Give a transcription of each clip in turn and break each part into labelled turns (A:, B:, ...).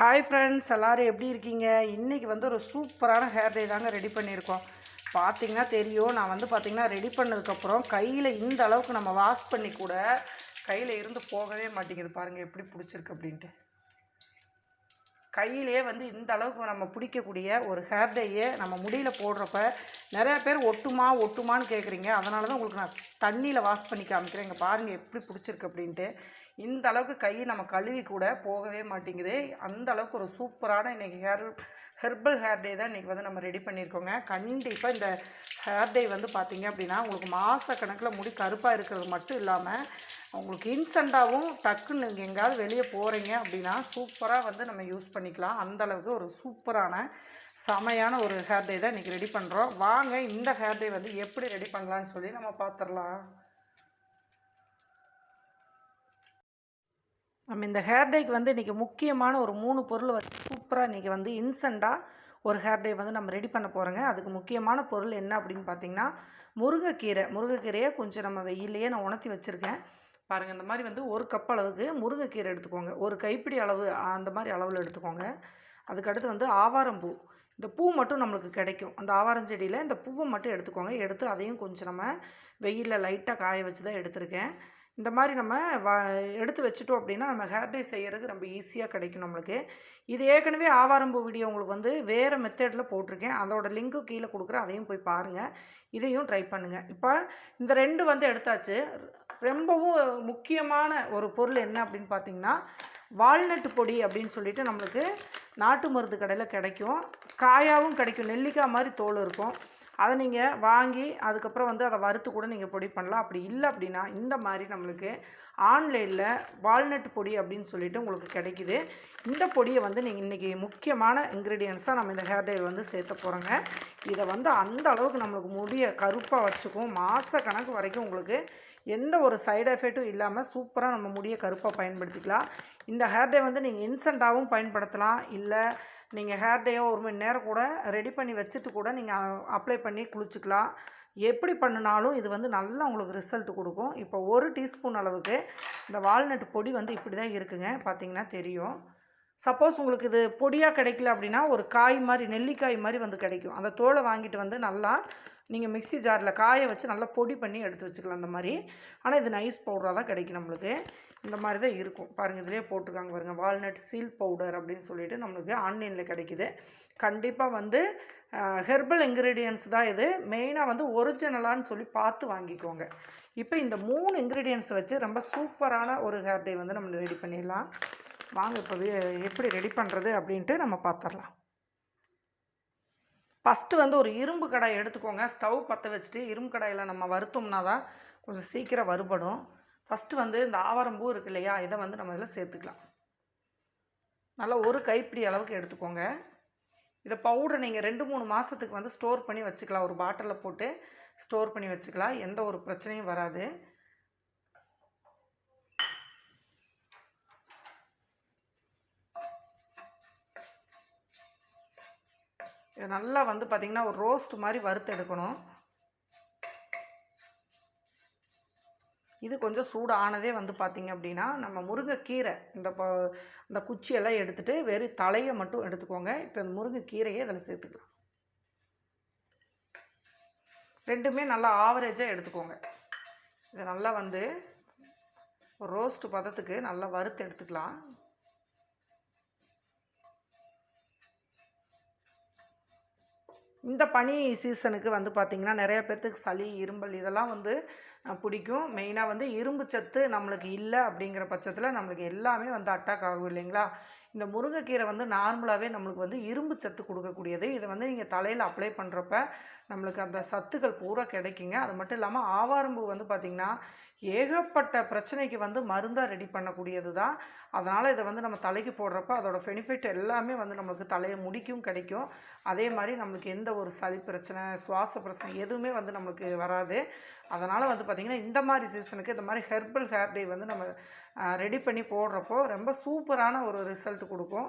A: Hi friends எல்லோரும் எப்படி இருக்கீங்க? இன்றைக்கி வந்து ஒரு சூப்பரான ஹேர் டே தாங்க ரெடி பண்ணியிருக்கோம். பார்த்தீங்கன்னா தெரியும் நான் வந்து பார்த்திங்கன்னா ரெடி பண்ணதுக்கப்புறம் கையில் இந்த அளவுக்கு நம்ம வாஷ் பண்ணி கூட கையில் இருந்து போகவே மாட்டேங்குது. பாருங்கள் எப்படி பிடிச்சிருக்கு அப்படின்ட்டு. கையிலேயே வந்து இந்த அளவுக்கு நம்ம பிடிக்கக்கூடிய ஒரு ஹேர் டேயை நம்ம முடியில் போடுறப்ப நிறையா பேர் ஒட்டுமா ஒட்டுமான்னு கேட்குறீங்க அதனால தான் உங்களுக்கு நான் தண்ணியில் வாஷ் பண்ணி காமிக்கிறேன். இங்கே பாருங்கள் எப்படி பிடிச்சிருக்கு அப்படின்ட்டு. இந்த அளவுக்கு கை நம்ம கழுவி கூட போகவே மாட்டேங்குது. அந்த அளவுக்கு ஒரு சூப்பரான இன்றைக்கி ஹேர் ஹெர்பல் ஹேர் டே தான் இன்றைக்கி வந்து நம்ம ரெடி பண்ணியிருக்கோங்க. கண்டிப்பாக இந்த ஹேர் டே வந்து பார்த்திங்க அப்படின்னா உங்களுக்கு மாத கணக்கில் முடி கருப்பாக இருக்கிறது மட்டும் இல்லாமல் உங்களுக்கு இன்ஸ்டண்ட்டாகவும் டக்குன்னு நீங்கள் எங்கேயாவது வெளியே போகிறீங்க அப்படின்னா சூப்பராக வந்து நம்ம யூஸ் பண்ணிக்கலாம். அந்த அளவுக்கு ஒரு சூப்பரான செமையான ஒரு ஹேர் டே தான் இன்றைக்கி ரெடி பண்ணுறோம் வாங்க இந்த ஹேர் டே வந்து எப்படி ரெடி பண்ணலான்னு சொல்லி நம்ம பார்த்துடலாம் நம்ம இந்த ஹேர் டேக்கு வந்து இன்றைக்கி முக்கியமான ஒரு மூணு பொருள் வச்சு சூப்பராக இன்றைக்கி வந்து இன்ஸ்டண்ட்டாக ஒரு ஹேர் டே வந்து நம்ம ரெடி பண்ண போகிறோங்க அதுக்கு முக்கியமான பொருள் என்ன அப்படின்னு பார்த்தீங்கன்னா முருங்கைக்கீரை. முருங்கைக்கீரையை கொஞ்சம் நம்ம வெயிலையே நான் உணர்த்தி வச்சுருக்கேன். பாருங்கள் இந்த மாதிரி வந்து ஒரு கப் அளவுக்கு முருங்கைக்கீரை எடுத்துக்கோங்க. ஒரு கைப்பிடி அளவு அந்த மாதிரி அளவில் எடுத்துக்கோங்க. அதுக்கடுத்து வந்து ஆவாரம்பூ. இந்த பூ மட்டும் நம்மளுக்கு கிடைக்கும். அந்த ஆவாரம் செடியில் இந்த பூவை மட்டும் எடுத்துக்கோங்க. எடுத்து அதையும் கொஞ்சம் நம்ம வெயிலில் லைட்டாக காய வச்சு தான் எடுத்திருக்கேன். இந்த மாதிரி நம்ம வ எடுத்து வச்சுட்டோம் அப்படின்னா நம்ம ஹேர் டே செய்கிறது ரொம்ப ஈஸியாக கிடைக்கும் நம்மளுக்கு. இது ஏற்கனவே ஆவாரம்பூ வீடியோ உங்களுக்கு வந்து வேறு மெத்தடில் போட்டிருக்கேன். அதோட லிங்க்கு கீழே கொடுக்குறேன் அதையும் போய் பாருங்கள் இதையும் ட்ரை பண்ணுங்கள் இப்போ இந்த ரெண்டு வந்து எடுத்தாச்சு. ரொம்பவும் முக்கியமான ஒரு பொருள் என்ன அப்படின்னு பார்த்தீங்கன்னா வால்நட் பொடி அப்படின்னு சொல்லிட்டு நம்மளுக்கு நாட்டு மருந்து கடையில் கிடைக்கும். காயாகவும் கிடைக்கும். நெல்லிக்காய் மாதிரி தோல் இருக்கும். அதை நீங்கள் வாங்கி அதுக்கப்புறம் வந்து அதை வறுத்து கூட நீங்கள் பொடி பண்ணலாம். அப்படி இல்லை அப்படின்னா இந்த மாதிரி நம்மளுக்கு ஆன்லைனில் வால்நட் பொடி அப்படின்னு சொல்லிட்டு உங்களுக்கு கிடைக்குது. இந்த பொடியை வந்து நீங்கள் இன்றைக்கி முக்கியமான இன்க்ரீடியன்ஸாக நம்ம இந்த ஹேர் டைல் வந்து சேர்த்த போகிறோங்க இதை வந்து அந்த அளவுக்கு நம்மளுக்கு முடிய கருப்பாக வச்சுக்கும். மாத கணக்கு வரைக்கும் உங்களுக்கு எந்த ஒரு சைடு எஃபெக்ட்டும் இல்லாமல் சூப்பராக நம்ம முடிய கருப்பாக பயன்படுத்திக்கலாம். இந்த ஹேர் டே வந்து நீங்கள் இன்ஸ்டண்ட்டாகவும் பயன்படுத்தலாம். இல்லை நீங்கள் ஹேர் டேயோ ஒரு மணி நேரம் கூட ரெடி பண்ணி வச்சுட்டு கூட நீங்கள் அப்ளை பண்ணி குளிச்சுக்கலாம். எப்படி பண்ணினாலும் இது வந்து நல்லா உங்களுக்கு ரிசல்ட் கொடுக்கும். இப்போ ஒரு டீஸ்பூன் அளவுக்கு இந்த வால்நட் பொடி வந்து இப்படி தான் இருக்குங்க. பார்த்தீங்கன்னா தெரியும். சப்போஸ் உங்களுக்கு இது பொடியாக கிடைக்கல அப்படின்னா ஒரு காய் மாதிரி நெல்லிக்காய் மாதிரி வந்து கிடைக்கும். அந்த தோலை வாங்கிட்டு வந்து நல்லா நீங்கள் மிக்ஸி ஜாரில் காய வச்சு நல்லா பொடி பண்ணி எடுத்து வச்சுக்கலாம் அந்த மாதிரி. ஆனால் இது நைஸ் பவுடராக தான் கிடைக்கும் நம்மளுக்கு. இந்த மாதிரி தான் இருக்கும். பாருங்கள் இதிலே போட்டிருக்காங்க பாருங்கள் வால்நட் சீல் பவுடர் அப்படின்னு சொல்லிட்டு நம்மளுக்கு ஆன்லைனில் கிடைக்குது. கண்டிப்பாக வந்து ஹெர்பல் இன்க்ரீடியன்ஸ் தான் இது. மெயினாக வந்து ஒரிஜினலான்னு சொல்லி பார்த்து வாங்கிக்கோங்க. இப்போ இந்த மூணு இன்க்ரீடியன்ஸ் வச்சு ரொம்ப சூப்பரான ஒரு ஹேர் டே வந்து நம்ம ரெடி பண்ணிடலாம். வாங்க இப்போ எப்படி ரெடி பண்ணுறது அப்படின்ட்டு நம்ம பார்த்துடலாம் ஃபஸ்ட்டு வந்து ஒரு இரும்பு கடாய் எடுத்துக்கோங்க. ஸ்டவ் பற்ற வச்சுட்டு இரும்பு கடாயில் நம்ம வறுத்தோம்னா தான் கொஞ்சம் சீக்கிரம் வறுபடும். ஃபஸ்ட்டு வந்து இந்த ஆவாரம்பூ இருக்கு இல்லையா இதை வந்து நம்ம இதில் சேர்த்துக்கலாம். நல்லா ஒரு கைப்பிடி அளவுக்கு எடுத்துக்கோங்க. இதை பவுடர் நீங்கள் ரெண்டு மூணு மாதத்துக்கு வந்து ஸ்டோர் பண்ணி வச்சுக்கலாம். ஒரு பாட்டிலில் போட்டு ஸ்டோர் பண்ணி வச்சுக்கலாம். எந்த ஒரு பிரச்சனையும் வராது. இது நல்லா வந்து பார்த்திங்கன்னா ஒரு ரோஸ்ட் மாதிரி வறுத்து எடுக்கணும். இது கொஞ்சம் சூடு ஆனதே வந்து பார்த்திங்க அப்படின்னா நம்ம முருங்கைக்கீரை இந்த இந்த குச்சியெல்லாம் எடுத்துகிட்டு வெறும் தலையை மட்டும் எடுத்துக்கோங்க. இப்போ இந்த முருங்கைக்கீரையை இதில் சேர்த்துக்கலாம். ரெண்டுமே நல்லா ஆவரேஜாக எடுத்துக்கோங்க. இதை நல்லா வந்து ரோஸ்ட் பதத்துக்கு நல்லா வறுத்து எடுத்துக்கலாம். இந்த பனி சீசனுக்கு வந்து பார்த்திங்கன்னா நிறைய பேர்த்துக்கு சளி இரும்பல் இதெல்லாம் வந்து பிடிக்கும். மெயினாக வந்து இரும்பு சத்து நம்மளுக்கு இல்லை அப்படிங்கிற பட்சத்தில் நம்மளுக்கு எல்லாமே வந்து அட்டாக் ஆகும் இல்லைங்களா? இந்த முருங்கைக்கீரை வந்து நார்மலாகவே நம்மளுக்கு வந்து இரும்பு சத்து கொடுக்கக்கூடியது. இதை வந்து நீங்கள் தலையில் அப்ளை பண்ணுறப்ப நம்மளுக்கு அந்த சத்துக்கள் பூரா கிடைக்குங்க. அது மட்டும் இல்லாமல் ஆவாரம்பூ வந்து பார்த்திங்கன்னா ஏகப்பட்ட பிரச்சனைக்கு வந்து மருந்தாக ரெடி பண்ணக்கூடியது தான். அதனால் இதை வந்து நம்ம தலைக்கு போடுறப்ப அதோடய பெனிஃபிட் எல்லாமே வந்து நம்மளுக்கு தலையை முடிக்கும் கிடைக்கும். அதே மாதிரி நம்மளுக்கு எந்த ஒரு சளி பிரச்சனை சுவாச பிரச்சனை எதுவுமே வந்து நம்மளுக்கு வராது. அதனால் வந்து பார்த்திங்கன்னா இந்த மாதிரி சீசனுக்கு இந்த மாதிரி ஹெர்பல் ஹேர் டே வந்து நம்ம ரெடி பண்ணி போடுறப்போ ரொம்ப சூப்பரான ஒரு ரிசல்ட் கொடுக்கும்.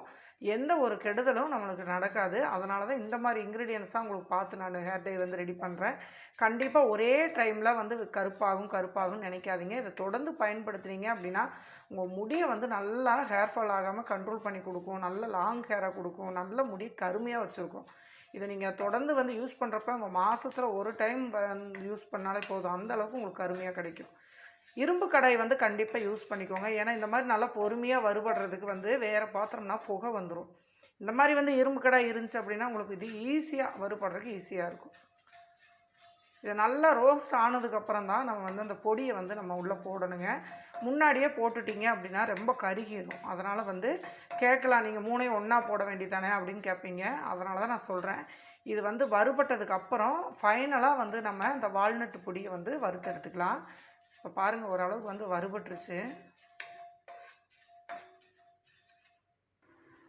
A: எந்த ஒரு கெடுதலும் நம்மளுக்கு நடக்காது. அதனால தான் இந்த மாதிரி இன்க்ரீடியன்ஸாக உங்களுக்கு பார்த்து நான் ஹேர் டை வந்து ரெடி பண்ணுறேன் கண்டிப்பாக ஒரே டைமில் வந்து கருப்பாகும் கருப்பாகும் நினைக்காதீங்க. இதை தொடர்ந்து பயன்படுத்துனீங்க அப்படின்னா உங்கள் முடியை வந்து நல்லா ஹேர் ஃபால் ஆகாமல் கண்ட்ரோல் பண்ணி கொடுக்கும். நல்ல லாங் ஹேராக கொடுக்கும். நல்ல முடி கருமையாக வச்சுருக்கும். இதை நீங்கள் தொடர்ந்து வந்து யூஸ் பண்ணுறப்ப உங்கள் மாதத்தில் ஒரு டைம் யூஸ் பண்ணாலே போதும். அந்தளவுக்கு உங்களுக்கு கருமையாக கிடைக்கும். இரும்பு கடாய் வந்து கண்டிப்பாக யூஸ் பண்ணிக்கோங்க. ஏன்னா இந்த மாதிரி நல்லா பொறுமையாக வறுபடுறதுக்கு வந்து வேறு பாத்திரம்னா புகை வந்துடும் இந்த மாதிரி வந்து இரும்பு கடாய் இருந்துச்சு அப்படின்னா உங்களுக்கு இது ஈஸியாக வறுபடுறதுக்கு ஈஸியாக இருக்கும். இதை நல்லா ரோஸ்ட் ஆனதுக்கப்புறம் தான் நம்ம வந்து அந்த பொடியை வந்து நம்ம உள்ளே போடணுங்க. முன்னாடியே போட்டுட்டீங்க அப்படின்னா ரொம்ப கருகிடும் அதனால் வந்து கேட்கலாம் நீங்கள் மூணையும் ஒன்றா போட வேண்டியதானே அப்படின்னு கேட்பீங்க. அதனால தான் நான் சொல்கிறேன் இது வந்து வறுபட்டதுக்கப்புறம் ஃபைனலாக வந்து நம்ம இந்த வால்நட்டு பொடியை வந்து வறுத்து எடுத்துக்கலாம். இப்போ பாருங்கள் ஓரளவுக்கு வந்து வறுபட்டுருச்சு.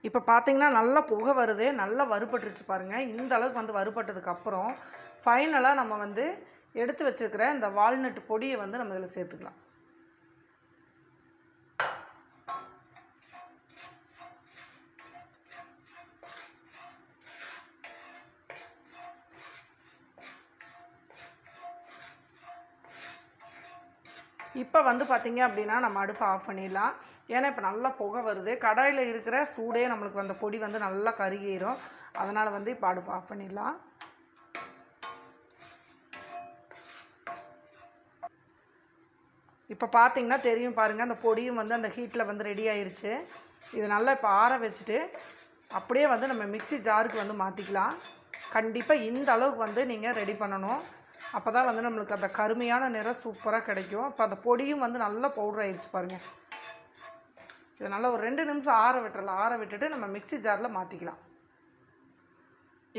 A: இப்போ பார்த்தீங்கன்னா நல்லா புகை வருது நல்லா வறுபட்டுருச்சு பாருங்கள் இந்த அளவுக்கு வந்து வறுபட்டதுக்கப்புறம் ஃபைனலாக நம்ம வந்து எடுத்து வச்சுருக்கிற இந்த வால்நட் பொடியை வந்து நம்ம இதில் சேர்த்துக்கலாம். இப்போ வந்து பார்த்திங்க அப்படின்னா நம்ம அடுப்பை ஆஃப் பண்ணிடலாம். ஏன்னா இப்போ நல்லா புகை வருது. கடாயில் இருக்கிற சூடே நம்மளுக்கு அந்த பொடி வந்து நல்லா கருகிரும். அதனால் வந்து இப்போ அடுப்பு ஆஃப் பண்ணிடலாம். இப்போ பார்த்தீங்கன்னா தெரியும் பாருங்கள் அந்த பொடியும் வந்து அந்த ஹீட்டில் வந்து ரெடி ஆயிடுச்சு இது நல்லா இப்போ ஆற வச்சுட்டு அப்படியே வந்து நம்ம மிக்ஸி ஜாருக்கு வந்து மாற்றிக்கலாம் கண்டிப்பாக இந்த அளவுக்கு வந்து நீங்கள் ரெடி பண்ணணும். அப்போ தான் வந்து நம்மளுக்கு அந்த கருமையான நிறம் சூப்பராக கிடைக்கும். அப்போ அந்த பொடியும் வந்து நல்லா பவுடர் ஆயிடுச்சு பாருங்கள் இது நல்லா ஒரு ரெண்டு நிமிஷம் ஆற விட்டுறலாம். ஆற விட்டுட்டு நம்ம மிக்ஸி ஜாரில் மாற்றிக்கலாம்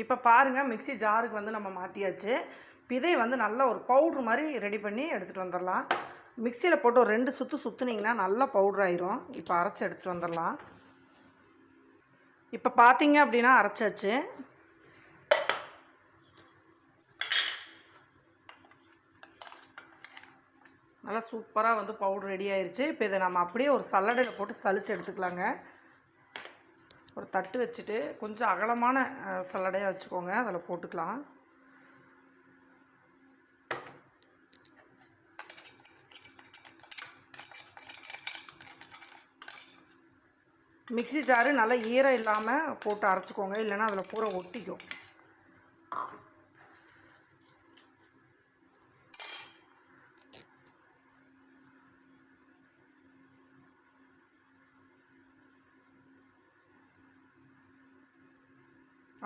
A: இப்போ பாருங்கள் மிக்ஸி ஜாருக்கு வந்து நம்ம மாற்றியாச்சு விதை வந்து நல்ல ஒரு பவுட்ரு மாதிரி ரெடி பண்ணி எடுத்துகிட்டு வந்துடலாம் மிக்சியில் போட்டு ஒரு ரெண்டு சுற்று சுற்றுனீங்கன்னா நல்லா பவுட்ரு ஆயிரும். இப்போ அரைச்சி எடுத்துகிட்டு வந்துடலாம் இப்போ பார்த்தீங்க அப்படின்னா அரைச்சாச்சு. நல்லா சூப்பராக வந்து பவுடர் ரெடி ஆயிடுச்சு இப்போ இதை நம்ம அப்படியே ஒரு சல்லடையில் போட்டு சளிச்சு எடுத்துக்கலாங்க. ஒரு தட்டு வச்சுட்டு கொஞ்சம் அகலமான சல்லடையாக வச்சுக்கோங்க. அதில் போட்டுக்கலாம். மிக்ஸி ஜாரு நல்லா ஈரம் இல்லாமல் போட்டு அரைச்சிக்கோங்க. இல்லைன்னா அதில் பூரா ஒட்டிக்கும்.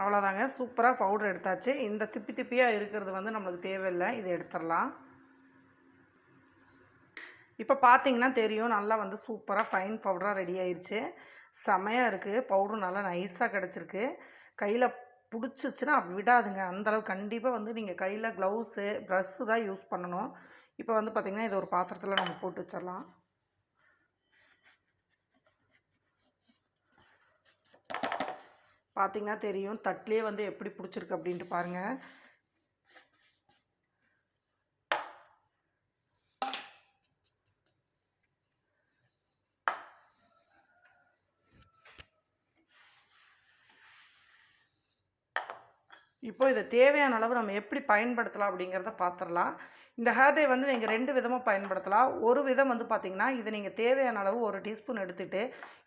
A: அவ்வளோதாங்க சூப்பராக பவுடர் எடுத்தாச்சு. இந்த திப்பி திப்பியாக இருக்கிறது வந்து நம்மளுக்கு தேவையில்லை. இதை எடுத்துடலாம். இப்போ பார்த்தீங்கன்னா தெரியும் நல்லா வந்து சூப்பராக ஃபைன் பவுடராக ரெடி ஆயிடுச்சு செமையாக இருக்குது பவுடரும் நல்லா நைஸாக கிடச்சிருக்கு. கையில் பிடிச்சிச்சுன்னா விடாதுங்க. அந்தளவு கண்டிப்பாக வந்து நீங்கள் கையில் க்ளவுஸு ப்ரஷ்ஷு தான் யூஸ் பண்ணணும். இப்போ வந்து பார்த்திங்கன்னா இது ஒரு பாத்திரத்தில் நம்ம போட்டு வச்சிடலாம். பார்த்தீங்கன்னா தெரியும். தட்டிலே வந்து எப்படி பிடிச்சிருக்கு அப்படின்ட்டு பாருங்கள் இப்போ இதை தேவையான அளவு நம்ம எப்படி பயன்படுத்தலாம் அப்படிங்கிறத பார்த்துடலாம் இந்த ஹேர் டே வந்து நீங்கள் ரெண்டு விதமாக பயன்படுத்தலாம். ஒரு விதம் வந்து பார்த்திங்கன்னா இதை நீங்கள் தேவையான அளவு ஒரு டீஸ்பூன் எடுத்துகிட்டு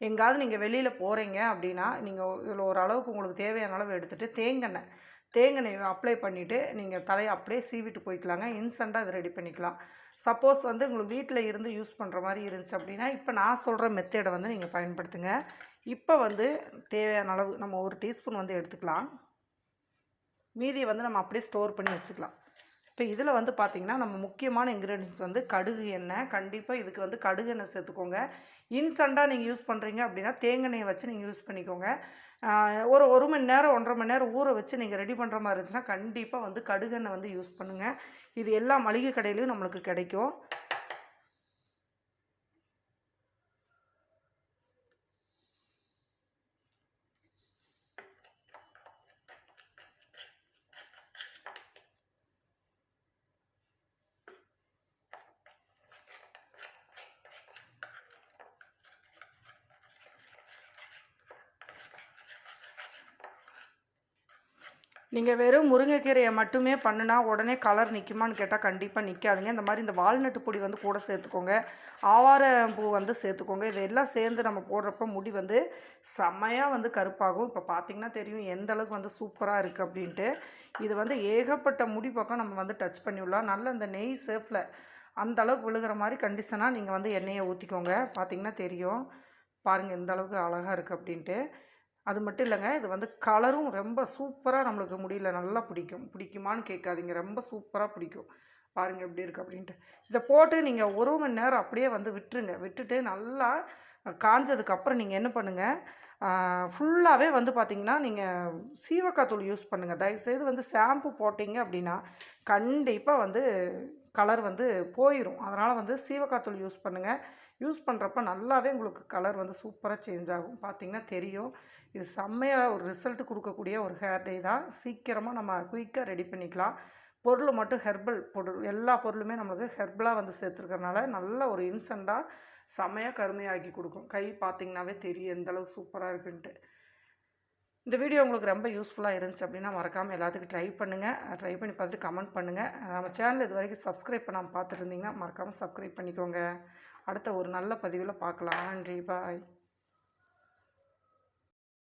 A: எங்காவது நீங்கள் வெளியில் போகிறீங்க அப்படின்னா நீங்கள் இதில் ஒரு அளவுக்கு உங்களுக்கு தேவையான அளவு எடுத்துகிட்டு தேங்கெண்ணெய் தேங்கெண்ணெய் அப்ளை பண்ணிவிட்டு நீங்கள் தலையை அப்படியே சீவிட்டு போய்க்கலாங்க. இன்ஸ்டண்ட்டாக இதை ரெடி பண்ணிக்கலாம். சப்போஸ் வந்து உங்களுக்கு வீட்டில் இருந்து யூஸ் பண்ணுற மாதிரி இருந்துச்சு அப்படின்னா இப்போ நான் சொல்கிற மெத்தடை வந்து நீங்கள் பயன்படுத்துங்க. இப்போ வந்து தேவையான அளவு நம்ம ஒரு டீஸ்பூன் வந்து எடுத்துக்கலாம். மீதியை வந்து நம்ம அப்படியே ஸ்டோர் பண்ணி வச்சுக்கலாம். இப்போ இதில் வந்து பார்த்திங்கன்னா நம்ம முக்கியமான இன்க்ரீடியன்ஸ் வந்து கடுகு எண்ணெய். கண்டிப்பாக இதுக்கு வந்து கடுகு எண்ணெய் சேர்த்துக்கோங்க. இன்ஸ்டண்ட்டாக நீங்கள் யூஸ் பண்ணுறீங்க அப்படின்னா தேங்காய் வச்சு நீங்கள் யூஸ் பண்ணிக்கோங்க. ஒரு ஒரு மணி நேரம் ஒன்றரை மணி நேரம் ஊற வச்சு நீங்கள் ரெடி பண்ணுற மாதிரி இருந்துச்சுன்னா கண்டிப்பாக வந்து கடுகெண்ணெய் வந்து யூஸ் பண்ணுங்கள் இது எல்லா மளிகை கடையிலையும் நம்மளுக்கு கிடைக்கும். நீங்கள் வெறும் முருங்கைக்கீரையை மட்டுமே பண்ணுனா உடனே கலர் நிற்குமான்னு கேட்டால் கண்டிப்பாக நிற்காதுங்க இந்த மாதிரி இந்த வால்நட்டு பொடி வந்து கூட சேர்த்துக்கோங்க. ஆவாரம் பூ வந்து சேர்த்துக்கோங்க. இதெல்லாம் சேர்ந்து நம்ம போடுறப்ப முடி வந்து செம்மையாக வந்து கருப்பாகும். இப்போ பார்த்தீங்கன்னா தெரியும் எந்த அளவுக்கு வந்து சூப்பராக இருக்குது அப்படின்ட்டு. இது வந்து ஏகப்பட்ட முடி பக்கம் நம்ம வந்து டச் பண்ணி விடலாம் நல்ல இந்த நெய் சேஃபில் அந்த அளவுக்கு விழுகிற மாதிரி கண்டிஷனாக நீங்கள் வந்து எண்ணெயை ஊற்றிக்கோங்க பார்த்தீங்கன்னா தெரியும். பாருங்கள் எந்த அளவுக்கு அழகாக இருக்குது அப்படின்ட்டு. அது மட்டும் இல்லைங்க இது வந்து கலரும் ரொம்ப சூப்பராக நம்மளுக்கு முடியல நல்லா பிடிக்கும். பிடிக்குமான்னு கேட்காதீங்க ரொம்ப சூப்பராக பிடிக்கும். பாருங்கள் எப்படி இருக்குது அப்படின்ட்டு. இதை போட்டு நீங்கள் ஒரு மணி நேரம் அப்படியே வந்து விட்டுருங்க. விட்டுட்டு நல்லா காஞ்சதுக்கப்புறம் நீங்கள் என்ன பண்ணுங்கள் ஃபுல்லாகவே வந்து பார்த்திங்கன்னா நீங்கள் சீவக்காய் தூள் யூஸ் பண்ணுங்கள் தயவுசெய்து வந்து ஷாம்பு போட்டிங்க அப்படின்னா கண்டிப்பாக வந்து கலர் வந்து போயிடும் அதனால் வந்து சீவக்காய் தூள் யூஸ் பண்ணுங்கள் யூஸ் பண்ணுறப்ப நல்லாவே உங்களுக்கு கலர் வந்து சூப்பராக சேஞ்ச் ஆகும். பார்த்தீங்கன்னா தெரியும். இது செம்மையாக ஒரு ரிசல்ட் கொடுக்கக்கூடிய ஒரு ஹேர் டே தான். சீக்கிரமாக நம்ம குயிக்காக ரெடி பண்ணிக்கலாம். பொருள் மட்டும் ஹெர்பல் பொருள் எல்லா பொருளுமே நம்மளுக்கு ஹெர்பலாக வந்து சேர்த்துருக்கறனால நல்ல ஒரு இன்ஸ்டண்ட்டாக செம்மையாக கருமையாக்கி கொடுக்கும். கை பார்த்திங்கனாவே தெரியும் எந்த அளவுக்கு சூப்பராக இருக்குன்ட்டு. இந்த வீடியோ உங்களுக்கு ரொம்ப யூஸ்ஃபுல்லாக இருந்துச்சு அப்படின்னா மறக்காமல் எல்லாத்துக்கும் ட்ரை பண்ணுங்கள் ட்ரை பண்ணி பார்த்துட்டு கமெண்ட் பண்ணுங்கள் நம்ம சேனல் இது வரைக்கும் சப்ஸ்கிரைப் பண்ணாமல் பார்த்துட்டு இருந்தீங்கன்னா மறக்காமல் சப்ஸ்கிரைப் பண்ணிக்கோங்க. அடுத்த ஒரு நல்ல பதிவில் பார்க்கலாம். நன்றி பாய்